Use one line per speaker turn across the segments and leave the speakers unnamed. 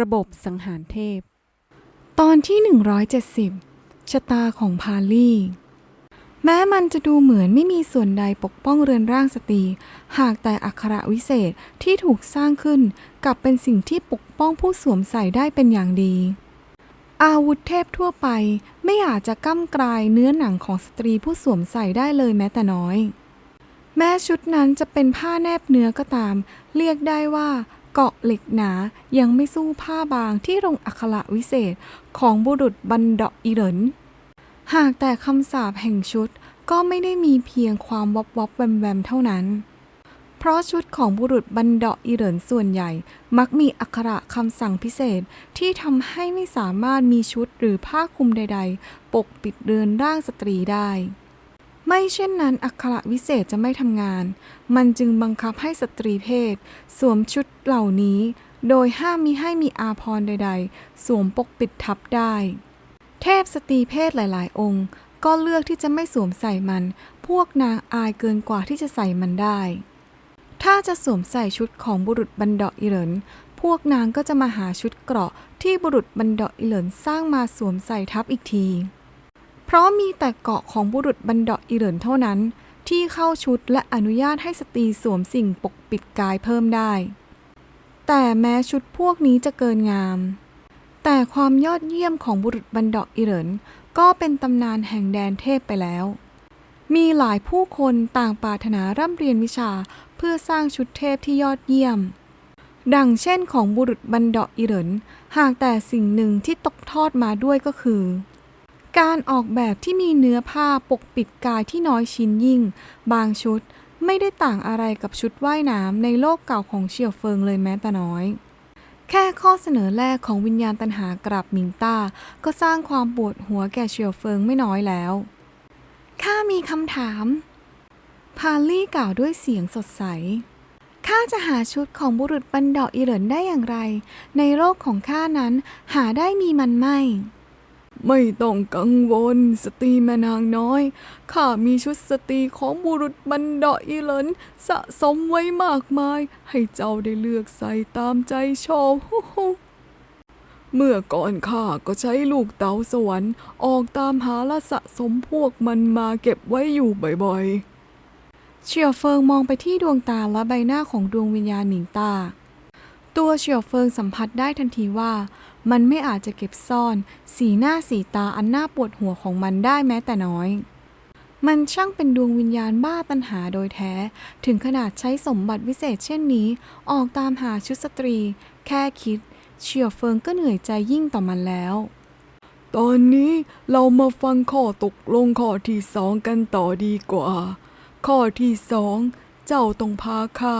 ระบบสังหารเทพ ตอนที่ 170 ชะตาของพาลี่ แม้มันจะดูเหมือนไม่มีส่วนใดปกป้องเรือนร่างสตรี หากแต่อักขระวิเศษที่ถูกสร้างขึ้นกลับเป็นสิ่งที่ปกป้องผู้สวมใส่ได้เป็นอย่างดี อาวุธเทพทั่วไปไม่อาจจะก้ำกลายเนื้อหนังของสตรีผู้สวมใส่ได้เลยแม้แต่น้อยแม้ชุดนั้นจะเป็นผ้าแนบเนื้อก็ตาม เรียกได้ว่า เกาะเหล็กหนายังไม่สู้ผ้าบางที่ลงอักขระวิเศษของบุรุษบันเดาะอีเหรินหากแต่คำสาปแห่งชุดก็ไม่ได้มีเพียงความวับวับแวมแวมเท่านั้น เพราะชุดของบุรุษบันเดาะอีเหรินส่วนใหญ่ มักมีอักขระคำสั่งพิเศษที่ทำให้ไม่สามารถมีชุดหรือผ้าคลุมใด ๆ ปกปิดเรือนร่างสตรีได้ ไม่เช่นนั้นอักขระวิเศษจะไม่ทำงาน มันจึงบังคับให้สตรีเพศ สวมชุดเหล่านี้ โดยห้ามมิให้มีอาภรณ์ใด ๆ สวมปกปิดทับได้ เทพสตรีเพศหลายๆ องค์ ก็เลือกที่จะไม่สวมใส่มัน พวกนางอายเกินกว่าที่จะใส่มันได้ ถ้าจะสวมใส่ชุดของบุรุษบันดาอิเหรินพวกนางก็จะมาหาชุดเกราะที่บุรุษบันดาอิเหรินสร้างมาสวมใส่ทับอีกที เพราะมีแต่เกาะของบุรุษบันดาอิเหรินเท่านั้น ที่เข้าชุดและอนุญาตให้สตรีสวมสิ่งปกปิดกายเพิ่มได้ แต่แม้ชุดพวกนี้จะเกินงาม แต่ความยอดเยี่ยมของบุรุษบันดาอิเหรินก็เป็นตำนานแห่งแดนเทพไปแล้ว มีหลายผู้คนต่างปรารถนาร่ำเรียนวิชาเพื่อสร้างชุดเทพที่ยอดเยี่ยม ดังเช่นของบุรุษบันดาอิเหรินหากแต่สิ่งหนึ่งที่ตกทอดมาด้วยก็คือ การออกแบบที่มีเนื้อผ้าปกปิดกายที่น้อยชิ้นยิ่ง บางชุดไม่ได้ต่างอะไรกับชุดว่ายน้ำในโลกเก่าของเฉียวเฟิงเลยแม้แต่น้อย แค่ข้อเสนอแรกของวิญญาณตันหากราบมิงต้า ก็สร้างความปวดหัวแก่เฉียวเฟิงไม่น้อยแล้วข้ามีคำถาม พาลี่กล่าวด้วยเสียงสดใสข้าจะหาชุดของบุรุษบันดาอีเหรินได้อย่างไร ในโลกของข้านั้นหาได้มีมันไม่ ไม่ต้องกังวล สตรีแม่นางน้อย ข้ามีชุดสตรีของบุรุษบันดาอีเหลินสะสมไว้มากมาย ให้เจ้าได้เลือกใส่ตามใจชอบเมื่อก่อนข้าก็ใช้ลูกเต๋าสวรรค์ ออกตามหาและสะสมพวกมันมาเก็บไว้อยู่บ่อยๆ เฉียวเฟิงมองไปที่ดวงตาและใบหน้าของดวงวิญญาณหนิงตา ตัวเฉียวเฟิงสัมผัสได้ทันทีว่า มันไม่อาจจะเก็บซ่อน สีหน้าสีตาอันน่าปวดหัวของมันได้แม้แต่น้อย มันช่างเป็นดวงวิญญาณบ้าตันหาโดยแท้ ถึงขนาดใช้สมบัติวิเศษเช่นนี้ ออกตามหาชุดสตรี แค่คิด เฉียวเฟิงก็เหนื่อยใจยิ่งต่อมันแล้วตอนนี้เรามาฟังข้อตกลงข้อที่สองกันต่อดีกว่า ข้อที่สอง เจ้าต้องพาข้า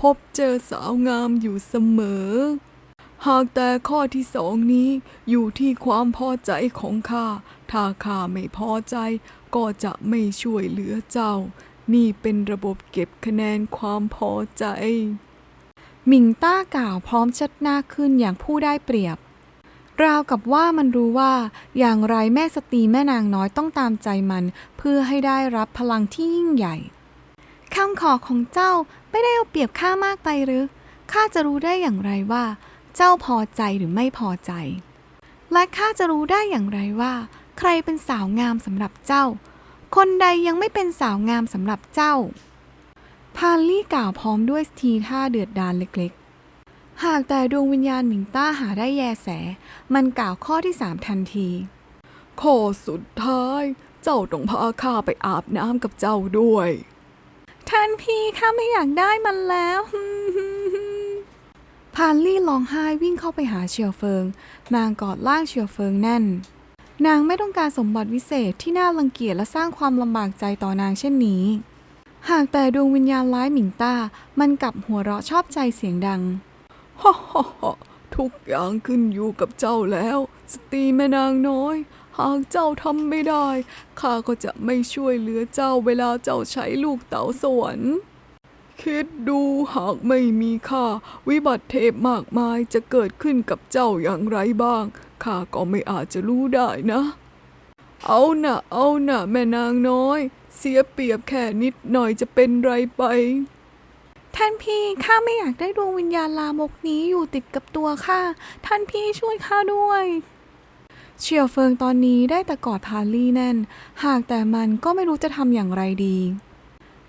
พบเจอสาวงามอยู่เสมอ หากแต่ข้อที่สองนี้อยู่ที่ความพอใจของข้า ถ้าข้าไม่พอใจก็จะไม่ช่วยเหลือเจ้า นี่เป็นระบบเก็บคะแนนความพอใจ หมิงต้ากล่าวพร้อมชัดหน้าขึ้นอย่างผู้ได้เปรียบ ราวกับว่ามันรู้ว่า อย่างไรแม่สตรีแม่นางน้อยต้องตามใจมัน เพื่อให้ได้รับพลังที่ยิ่งใหญ่คำขอของเจ้าไม่ได้เอาเปรียบข้ามากไปหรือข้าจะรู้ได้อย่างไรว่า เจ้าพอใจหรือไม่พอใจ และข้าจะรู้ได้อย่างไรว่า ใครเป็นสาวงามสำหรับเจ้า คนใดยังไม่เป็นสาวงามสำหรับเจ้า พาลลี่กล่าวพร้อมด้วยทีท่าเดือดดาลเล็กๆ หากแต่ดวงวิญญาณหมิงต้าหาได้แยแส มันกล่าวข้อที่สามทันทีข้อสุดท้าย เจ้าต้องพาข้าไปอาบน้ำกับเจ้าด้วย ท่านพี่ข้าไม่อยากได้มันแล้ว พานลี่ร้องไห้วิ่งเข้าไปหาเฉียวเฟิง นางกอดล่างเฉียวเฟิงแน่น นางไม่ต้องการสมบัติวิเศษที่น่ารังเกียจและสร้างความลำบากใจต่อนางเช่นนี้ หากแต่ดวงวิญญาณร้ายหมิงต้า มันกลับหัวเราะชอบใจเสียงดังฮ่าฮ่าฮ่าทุกอย่างขึ้นอยู่กับเจ้าแล้ว สตรีแม่นางน้อย หากเจ้าทำไม่ได้ ข้าก็จะไม่ช่วยเหลือเจ้าเวลาเจ้าใช้ลูกเต๋าสวรรค์ คิดดูหากไม่มีข้าวิบัติเทพมากมายจะเกิดขึ้นกับเจ้าอย่างไรบ้างข้าก็ไม่อาจจะรู้ได้นะ เอานะเอานะแม่นางน้อย เสียเปรียบแค่นิดหน่อยจะเป็นไรไป ท่านพี่ข้าไม่อยากได้ดวงวิญญาณลามกนี้อยู่ติดกับตัวข้าท่านพี่ช่วยข้าด้วยเชียวเฟิงตอนนี้ได้แต่กอดพาลี่แน่น หากแต่มันก็ไม่รู้จะทำอย่างไรดี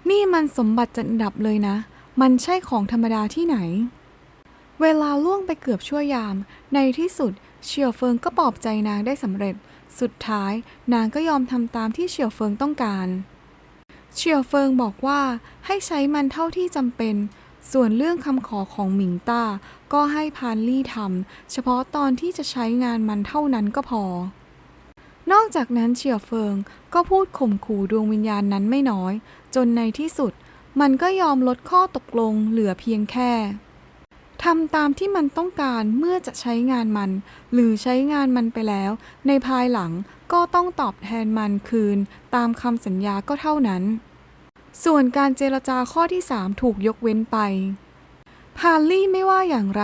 นี่มันสมบัติจัดอันดับเลยนะ มันใช่ของธรรมดาที่ไหน เวลาล่วงไปเกือบชั่วยาม ในที่สุดเชียวเฟิงก็ปลอบใจนางได้สำเร็จ สุดท้ายนางก็ยอมทำตามที่เชียวเฟิงต้องการเชียวเฟิงบอกว่าให้ใช้มันเท่าที่จำเป็น ส่วนเรื่องคำขอของหมิงต้า ก็ให้พานลี่ทำเฉพาะตอนที่จะใช้งานมันเท่านั้นก็พอนอกจากนั้นเฉียวเฟิงก็พูดข่มขู่ดวงวิญญาณนั้นไม่น้อย จนในที่สุดมันก็ยอมลดข้อตกลงเหลือเพียงแค่ทำตามที่มันต้องการเมื่อจะใช้งานมัน หรือใช้งานมันไปแล้ว ในภายหลังก็ต้องตอบแทนมันคืน ตามคำสัญญาก็เท่านั้น ส่วนการเจรจาข้อที่ 3 ถูกยกเว้นไปพาลลี่ไม่ว่าอย่างไร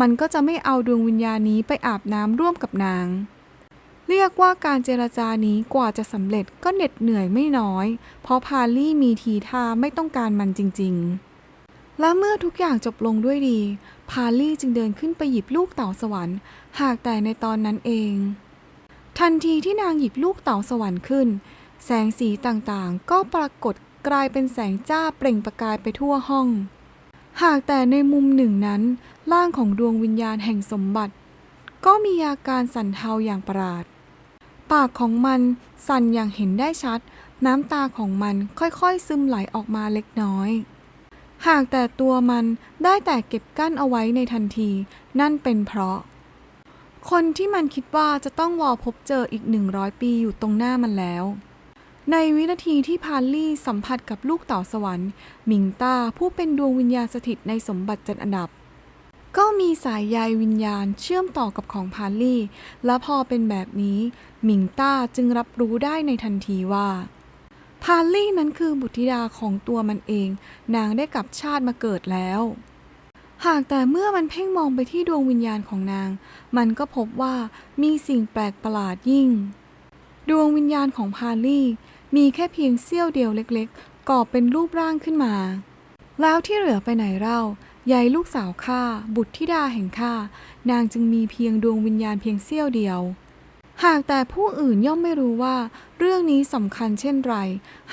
มันก็จะไม่เอาดวงวิญญาณนี้ไปอาบน้ำร่วมกับนาง เรียกว่าการเจรจานี้กว่าจะสำเร็จก็เหน็ดเหนื่อยไม่น้อย เพราะพาลี่มีทีท่าไม่ต้องการมันจริง ๆ และเมื่อทุกอย่างจบลงด้วยดี พาลี่จึงเดินขึ้นไปหยิบลูกเต่าสวรรค์ หากแต่ในตอนนั้นเอง ทันทีที่นางหยิบลูกเต่าสวรรค์ขึ้น แสงสีต่างๆ ก็ปรากฏกลายเป็นแสงจ้าเปล่งประกายไปทั่วห้อง หากแต่ในมุมหนึ่งนั้น ร่างของดวงวิญญาณแห่งสมบัติ ก็มีอาการสั่นเทาอย่างประหลาด ปากของมันสั่นอย่างเห็นได้ชัด น้ำตาของมันค่อยๆซึมไหลออกมาเล็กน้อย หากแต่ตัวมันได้แต่เก็บกั้นเอาไว้ในทันที นั่นเป็นเพราะ คนที่มันคิดว่าจะต้องรอพบเจออีก100ปีอยู่ตรงหน้ามันแล้ว ในวินาทีที่พาลลี่สัมผัสกับลูกเต่าสวรรค์ มิงต้าผู้เป็นดวงวิญญาณสถิตในสมบัติจัดอันดับ ก็มีสายใยวิญญาณเชื่อมต่อกับของพาลี่ และพอเป็นแบบนี้หมิงต้าจึงรับรู้ได้ในทันทีว่า พาลี่นั้นคือบุตรธิดาของตัวมันเอง นางได้กลับชาติมาเกิดแล้ว หากแต่เมื่อมันเพ่งมองไปที่ดวงวิญญาณของนาง มันก็พบว่ามีสิ่งแปลกประหลาดยิ่ง ดวงวิญญาณของพาลี่ มีแค่เพียงเสี้ยวเดียวเล็กๆก่อเป็นรูปร่างขึ้นมา แล้วที่เหลือไปไหนเล่า ยายลูกสาวข้าบุตรธิดาแห่งข้านางจึงมีเพียงดวงวิญญาณเพียงเสี้ยวเดียว หากแต่ผู้อื่นย่อมไม่รู้ว่า เรื่องนี้สำคัญเช่นไร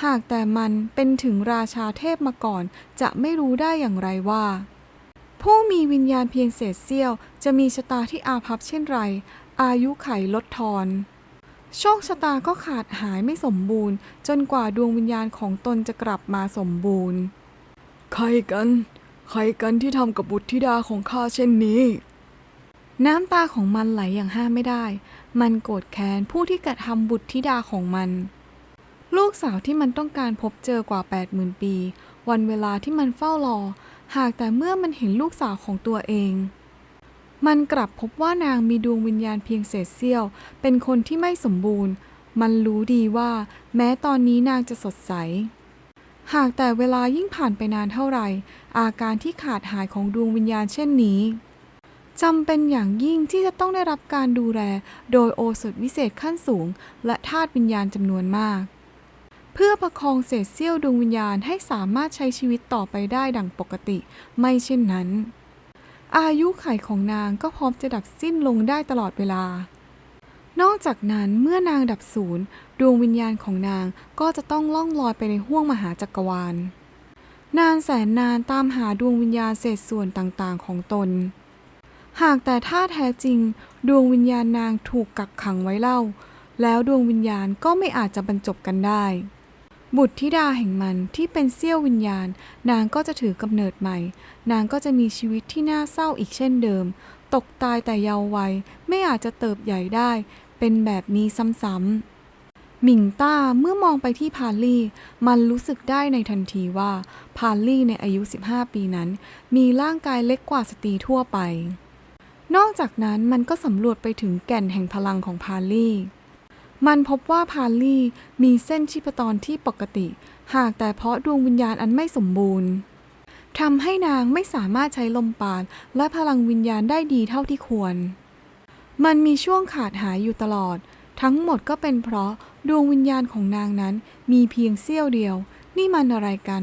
หากแต่มันเป็นถึงราชาเทพมาก่อน จะไม่รู้ได้อย่างไรว่า ผู้มีวิญญาณเพียงเศษเสี้ยว จะมีชะตาที่อาภัพเช่นไร อายุไขลดทอนโชคชะตาก็ขาดหายไม่สมบูรณ์ จนกว่าดวงวิญญาณของตนจะกลับมาสมบูรณ์ ใครกัน ใครกันที่ทำกับบุตรธิดาของข้าเช่นนี้ น้ำตาของมันไหลอย่างห้ามไม่ได้ มันโกรธแค้นผู้ที่กระทำบุตรธิดาของมัน ลูกสาวที่มันต้องการพบเจอกว่า 80,000 ปี วันเวลาที่มันเฝ้ารอ หากแต่เมื่อมันเห็นลูกสาวของตัวเอง มันกลับพบว่านางมีดวงวิญญาณเพียงเศษเสี้ยว เป็นคนที่ไม่สมบูรณ์ มันรู้ดีว่า แม้ตอนนี้นางจะสดใส หากแต่เวลายิ่งผ่านไปนานเท่าไหร่ อาการที่ขาดหายของดวงวิญญาณเช่นนี้จำเป็นอย่างยิ่งที่จะต้องได้รับการดูแล โดยโอสถวิเศษขั้นสูง และธาตุวิญญาณจำนวนมาก เพื่อประคองเศษเสี้ยวดวงวิญญาณให้สามารถใช้ชีวิตต่อไปได้ดังปกติ ไม่เช่นนั้น อายุไขของนางก็พร้อมจะดับสิ้นลงได้ตลอดเวลา นอกจากนั้นเมื่อนางดับศูนย์ดวงวิญญาณของนางก็จะต้องล่องลอยไปในห้วงมหาจักรวาล นานแสนนานตามหาดวงวิญญาณเศษส่วนต่างๆของตน หากแต่ถ้าแท้จริง ดวงวิญญาณนางถูกกักขังไว้เล่า แล้วดวงวิญญาณก็ไม่อาจจะบรรจบกันได้ บุตรธิดาแห่งมันที่เป็นเสี้ยววิญญาณ นางก็จะถือกำเนิดใหม่ นางก็จะมีชีวิตที่น่าเศร้าอีกเช่นเดิม ตกตายแต่เยาว์วัยไม่อาจจะเติบใหญ่ได้ เป็นแบบนี้ซ้ำๆหมิงต้าเมื่อมองไปที่พาลี่มันรู้สึกได้ในทันทีว่าพาลี่ในอายุ 15 ปีนั้น มีร่างกายเล็กกว่าสตรีทั่วไป นอกจากนั้นมันก็สำรวจไปถึงแก่นแห่งพลังของพาลี่มันพบว่าพาลี่มีเส้นชีพจรที่ปกติ หากแต่เพราะดวงวิญญาณอันไม่สมบูรณ์ทำให้นางไม่สามารถใช้ลมปราณและพลังวิญญาณได้ดีเท่าที่ควร มันมีช่วงขาดหายอยู่ตลอด ทั้งหมดก็เป็นเพราะดวงวิญญาณของนางนั้นมีเพียงเสี้ยวเดียว นี่มันอะไรกัน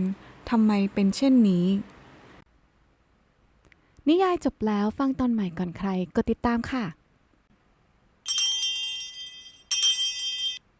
ทำไมเป็นเช่นนี้ นิยายจบแล้วฟังตอนใหม่ก่อนใครกดติดตามค่ะ